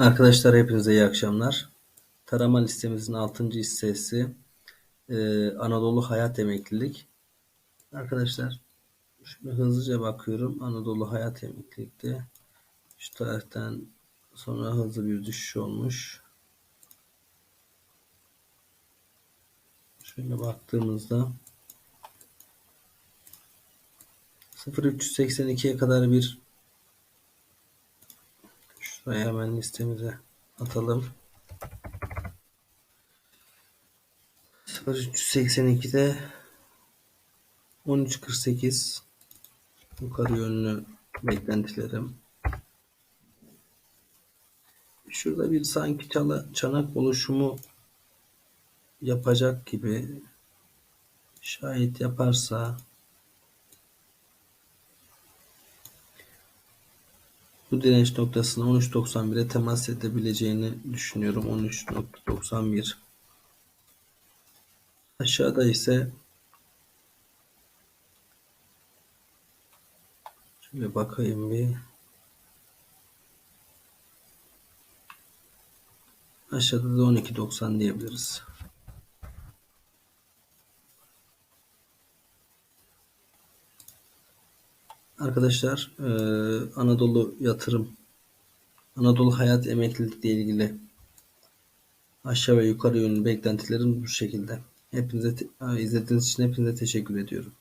Arkadaşlar hepinize iyi akşamlar. Tarama listemizin 6. hissesi e, Anadolu Hayat Emeklilik. Arkadaşlar şöyle hızlıca bakıyorum. Anadolu Hayat Emeklilik'te şu tarihten sonra hızlı bir düşüş olmuş. Şöyle baktığımızda 0382'ye kadar bir şuraya hemen listemize atalım. 0382'de 13.48 yukarı yönlü beklentilerim. Şurada bir sanki çala, çanak oluşumu yapacak gibi şayet yaparsa bu direnç noktasına 13.91'e temas edebileceğini düşünüyorum. 13.91 Aşağıda ise şöyle bakayım bir aşağıda da 12.90 diyebiliriz. Arkadaşlar e, Anadolu yatırım Anadolu hayat emeklilikle ilgili aşağı ve yukarı yönlü beklentilerim bu şekilde. Hepinize izlediğiniz için hepinize teşekkür ediyorum.